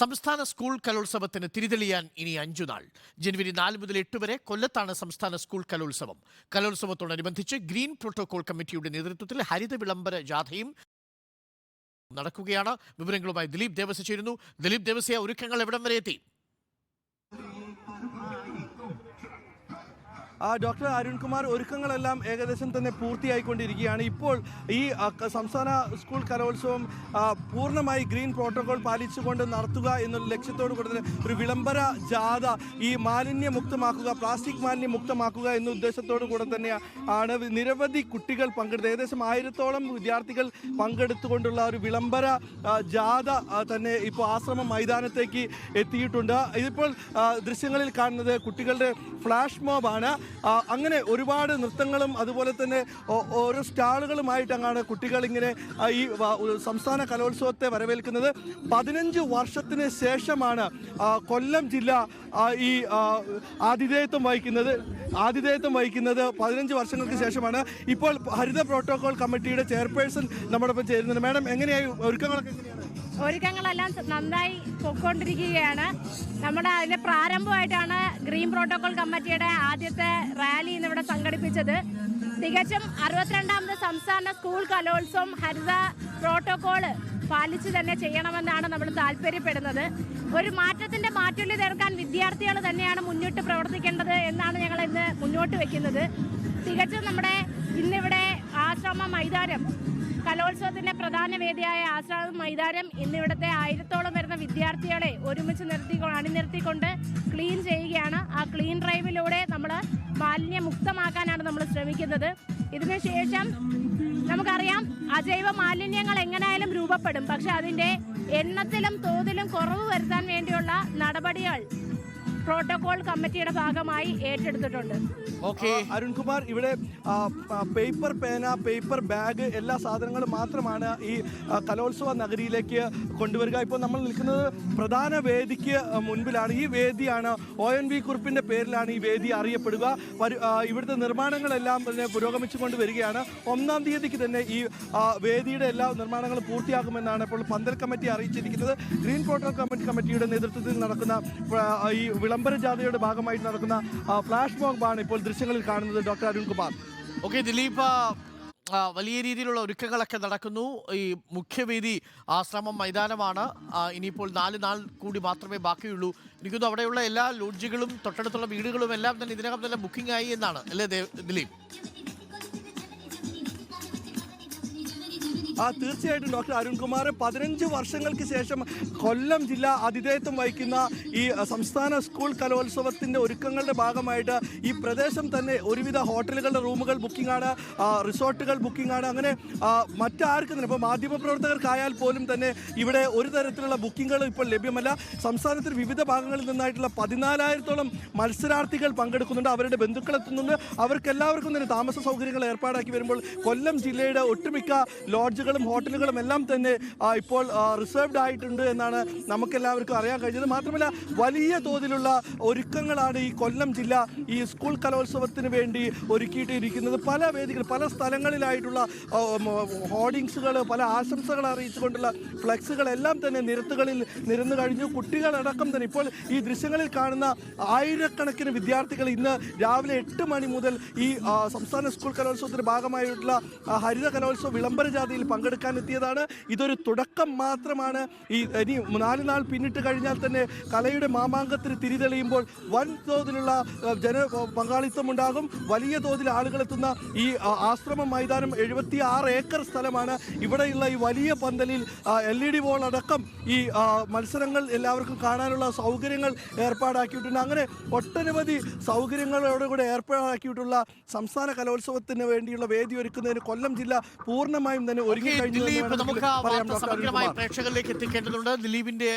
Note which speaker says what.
Speaker 1: സംസ്ഥാന സ്കൂൾ കലോത്സവത്തിന് തിരിതെളിയാൻ ഇനി അഞ്ചു നാൾ. ജനുവരി നാല് മുതൽ എട്ട് വരെ കൊല്ലത്താണ് സംസ്ഥാന സ്കൂൾ കലോത്സവം. കലോത്സവത്തോടനുബന്ധിച്ച് ഗ്രീൻ പ്രോട്ടോകോൾ കമ്മിറ്റിയുടെ നേതൃത്വത്തിൽ ഹരിത വിളംബര ജാഥയും നടക്കുകയാണ്. വിവരങ്ങളുമായി ദിലീപ് ദേവസ്യ ചേരുന്നു. ദിലീപ് ദേവസ്യ ഒരുക്കങ്ങൾ എവിടം വരെ എത്തി?
Speaker 2: ഡോക്ടർ അരുൺകുമാർ ഒരുക്കങ്ങളെല്ലാം ഏകദേശം തന്നെ പൂർത്തിയായിക്കൊണ്ടിരിക്കുകയാണ്. ഇപ്പോൾ ഈ സംസ്ഥാന സ്കൂൾ കലോത്സവം പൂർണമായി ഗ്രീൻ പ്രോട്ടോകോൾ പാലിച്ചുകൊണ്ട് നടത്തുക എന്നുള്ള ലക്ഷ്യത്തോടു കൂടി തന്നെ ഒരു വിളംബര ജാഥ ഈ മാലിന്യമുക്തമാക്കുക പ്ലാസ്റ്റിക് മാലിന്യം മുക്തമാക്കുക എന്ന ഉദ്ദേശത്തോടു കൂടെ തന്നെ ആണ് നിരവധി കുട്ടികൾ പങ്കെടുത്ത് ഏകദേശം ആയിരത്തോളം വിദ്യാർത്ഥികൾ പങ്കെടുത്തുകൊണ്ടുള്ള ഒരു വിളംബര ജാഥ തന്നെ ഇപ്പോൾ ആശ്രമം മൈതാനത്തേക്ക് എത്തിയിട്ടുണ്ട്. ഇതിപ്പോൾ ദൃശ്യങ്ങളിൽ കാണുന്നത് കുട്ടികളുടെ ഫ്ലാഷ് മോബാണ്. അങ്ങനെ ഒരുപാട് നൃത്തങ്ങളും അതുപോലെ തന്നെ ഓരോ സ്റ്റാളുകളുമായിട്ടങ്ങാണ് കുട്ടികൾ ഇങ്ങനെ ഈ സംസ്ഥാന കലോത്സവത്തെ വരവേൽക്കുന്നത്. പതിനഞ്ച് വർഷത്തിന് ശേഷമാണ് കൊല്ലം ജില്ല ഈ ആതിഥേയത്വം വഹിക്കുന്നത്. ആതിഥേയത്വം വഹിക്കുന്നത് പതിനഞ്ച് വർഷങ്ങൾക്ക് ശേഷമാണ്. ഇപ്പോൾ ഹരിത പ്രോട്ടോകോൾ കമ്മിറ്റിയുടെ ചെയർപേഴ്സൺ നമ്മുടെ നമ്മോടൊപ്പം ചേരുന്നുണ്ട്. മാഡം എങ്ങനെയായി ഒരുക്കങ്ങളൊക്കെ എങ്ങനെയാണ്?
Speaker 3: ഒരുക്കങ്ങളെല്ലാം നന്നായി പൊയ്ക്കൊണ്ടിരിക്കുകയാണ് നമ്മുടെ അതിന്റെ പ്രാരംഭമായിട്ടാണ് ഗ്രീൻ പ്രോട്ടോകോൾ കമ്മിറ്റിയുടെ ആദ്യത്തെ റാലി ഇന്നിവിടെ സംഘടിപ്പിച്ചത്. തികച്ചും അറുപത്തിരണ്ടാമത് സംസ്ഥാന സ്കൂൾ കലോത്സവം ഹരിത പ്രോട്ടോകോൾ പാലിച്ചു തന്നെ ചെയ്യണമെന്നാണ് നമ്മൾ താല്പര്യപ്പെടുന്നത്. ഒരു മാറ്റത്തിന്റെ മാറ്റുള്ളി തീർക്കാൻ വിദ്യാർത്ഥികൾ തന്നെയാണ് മുന്നിട്ട് പ്രവർത്തിക്കേണ്ടത് എന്നാണ് ഞങ്ങൾ ഇന്ന് മുന്നോട്ട് വെക്കുന്നത്. തികച്ചും നമ്മുടെ ഇന്നിവിടെ ആശ്രമ മൈതാനം കലോത്സവത്തിന്റെ പ്രധാന വേദിയായ ആശ്രാമം മൈതാനം ഇന്നിവിടുത്തെ ആയിരത്തോളം വരുന്ന വിദ്യാർത്ഥികളെ ഒരുമിച്ച് നിർത്തി അണിനിർത്തിക്കൊണ്ട് ക്ലീൻ ചെയ്യുകയാണ്. ആ ക്ലീൻ ഡ്രൈവിലൂടെ നമ്മൾ മാലിന്യമുക്തമാക്കാനാണ് നമ്മൾ ശ്രമിക്കുന്നത്. ഇതിനുശേഷം നമുക്കറിയാം അജൈവ മാലിന്യങ്ങൾ എങ്ങനെയായാലും രൂപപ്പെടും. പക്ഷെ അതിന്റെ എണ്ണത്തിലും തോതിലും കുറവ് വരുത്താൻ വേണ്ടിയുള്ള നടപടികൾ പ്രോട്ടോകോൾ കമ്മിറ്റിയുടെ ഭാഗമായി ഏറ്റെടുത്തിട്ടുണ്ട്.
Speaker 1: ഓക്കെ.
Speaker 2: അരുൺകുമാർ ഇവിടെ പേപ്പർ പേന പേപ്പർ ബാഗ് എല്ലാ സാധനങ്ങളും മാത്രമാണ് ഈ കലോത്സവ നഗരിയിലേക്ക് കൊണ്ടുവരിക. ഇപ്പോൾ നമ്മൾ നിൽക്കുന്നത് പ്രധാന വേദിക്ക് മുൻപിലാണ്. ഈ വേദിയാണ് ഒ എൻ വി കുറിപ്പിന്റെ പേരിലാണ് ഈ വേദി അറിയപ്പെടുക. ഇവിടുത്തെ നിർമ്മാണങ്ങളെല്ലാം തന്നെ പുരോഗമിച്ചുകൊണ്ട് വരികയാണ്. ഒന്നാം തീയതിക്ക് തന്നെ ഈ വേദിയുടെ എല്ലാ നിർമ്മാണങ്ങളും പൂർത്തിയാകുമെന്നാണ് ഇപ്പോൾ പന്തൽ കമ്മിറ്റി അറിയിച്ചിരിക്കുന്നത്. ഗ്രീൻ പ്രോട്ടോകോൾ കമ്മിറ്റി കമ്മിറ്റിയുടെ നേതൃത്വത്തിൽ നടക്കുന്ന ഈ വിളംബര ജാഥയുടെ ഭാഗമായിട്ട് നടക്കുന്ന ഫ്ലാഷ് മോബാണ് ഇപ്പോൾ ദൃശ്യങ്ങളിൽ കാണുന്നത് ഡോക്ടർ അരുൺകുമാർ
Speaker 1: ഓക്കെ ദിലീപ് വലിയ രീതിയിലുള്ള ഒരുക്കങ്ങളൊക്കെ നടക്കുന്നു. ഈ മുഖ്യവേദി ആശ്രമം മൈതാനമാണ്. ഇനിയിപ്പോൾ നാല് നാൾ കൂടി മാത്രമേ ബാക്കിയുള്ളൂ. എനിക്കൊന്നും അവിടെയുള്ള എല്ലാ ലോഡ്ജുകളും തൊട്ടടുത്തുള്ള വീടുകളും എല്ലാം തന്നെ ഇതിനകം തന്നെ ബുക്കിംഗ് ആയി എന്നാണ്. അല്ലേ ദിലീപ്?
Speaker 2: ആ തീർച്ചയായിട്ടും ഡോക്ടർ അരുൺകുമാർ പതിനഞ്ച് വർഷങ്ങൾക്ക് ശേഷം കൊല്ലം ജില്ല ആതിഥേയത്വം വഹിക്കുന്ന ഈ സംസ്ഥാന സ്കൂൾ കലോത്സവത്തിന്റെ ഒരുക്കങ്ങളുടെ ഭാഗമായിട്ട് ഈ പ്രദേശം തന്നെ ഒരുവിധ ഹോട്ടലുകളുടെ റൂമുകൾ ബുക്കിംഗാണ് റിസോർട്ടുകൾ ബുക്കിംഗാണ് അങ്ങനെ മറ്റാർക്കും തന്നെ ഇപ്പോൾ മാധ്യമപ്രവർത്തകർക്കായാൽ പോലും തന്നെ ഇവിടെ ഒരു തരത്തിലുള്ള ബുക്കിംഗുകൾ ഇപ്പോൾ ലഭ്യമല്ല. സംസ്ഥാനത്തിന് വിവിധ ഭാഗങ്ങളിൽ നിന്നായിട്ടുള്ള പതിനാലായിരത്തോളം മത്സരാർത്ഥികൾ പങ്കെടുക്കുന്നുണ്ട്. അവരുടെ ബന്ധുക്കൾ എത്തുന്നുണ്ട്. അവർക്കെല്ലാവർക്കും തന്നെ താമസ സൗകര്യങ്ങൾ ഏർപ്പാടാക്കി വരുമ്പോൾ കൊല്ലം ജില്ലയുടെ ഒട്ടുമിക്ക ലോഡ്ജുകളും ഹോട്ടലുകളും എല്ലാം തന്നെ ഇപ്പോൾ റിസർവ്ഡ് ആയിട്ടുണ്ട് എന്നാണ് നമുക്കെല്ലാവർക്കും അറിയാൻ കഴിഞ്ഞത്. മാത്രമല്ല വലിയ തോതിലുള്ള ഒരുക്കങ്ങളാണ് ഈ കൊല്ലം ജില്ല ഈ സ്കൂൾ കലോത്സവത്തിന് വേണ്ടി ഒരുക്കിയിട്ടിരിക്കുന്നത്. പല വേദികൾ പല സ്ഥലങ്ങളിലായിട്ടുള്ള ഹോർഡിങ്സുകൾ പല ആശംസകൾ അറിയിച്ചുകൊണ്ടുള്ള ഫ്ലെക്സുകളെല്ലാം തന്നെ നിരത്തുകളിൽ നിരന്നു കഴിഞ്ഞു. കുട്ടികളടക്കം തന്നെ ഇപ്പോൾ ഈ ദൃശ്യങ്ങളിൽ കാണുന്ന ആയിരക്കണക്കിന് വിദ്യാർത്ഥികൾ ഇന്ന് രാവിലെ എട്ട് മണി മുതൽ ഈ സംസ്ഥാന സ്കൂൾ കലോത്സവത്തിന്റെ ഭാഗമായിട്ടുള്ള ഹരിത കലോത്സവ വിളംബര ജാഥയിൽ പങ്കെടുക്കാൻ എത്തിയതാണ്. ഇതൊരു തുടക്കം മാത്രമാണ്. ഈ ഇനി നാല് നാൾ പിന്നിട്ട് കഴിഞ്ഞാൽ തന്നെ കലയുടെ മാമാങ്കത്തിന് തിരിതെളിയുമ്പോൾ വൻ തോതിലുള്ള ജന പങ്കാളിത്തം ഉണ്ടാകും. വലിയ തോതിൽ ആളുകളെത്തുന്ന ഈ ആശ്രമം മൈതാനം എഴുപത്തി ആറ് ഏക്കർ സ്ഥലമാണ്. ഇവിടെയുള്ള ഈ വലിയ പന്തലിൽ എൽ ഇ ഡി വോൾ അടക്കം ഈ മത്സരങ്ങൾ എല്ലാവർക്കും കാണാനുള്ള സൗകര്യങ്ങൾ ഏർപ്പാടാക്കിയിട്ടുണ്ട്. അങ്ങനെ ഒട്ടനവധി സൗകര്യങ്ങളോടുകൂടെ ഏർപ്പാടാക്കിയിട്ടുള്ള സംസ്ഥാന കലോത്സവത്തിന് വേണ്ടിയുള്ള വേദി ഒരുക്കുന്നതിന് കൊല്ലം ജില്ല പൂർണമായും തന്നെ ഒരുങ്ങി
Speaker 1: ദിലീപ് നമുക്ക് സമഗ്രമായി പ്രേക്ഷകരിലേക്ക് എത്തിക്കേണ്ടതുണ്ട്. ദിലീപിന്റെ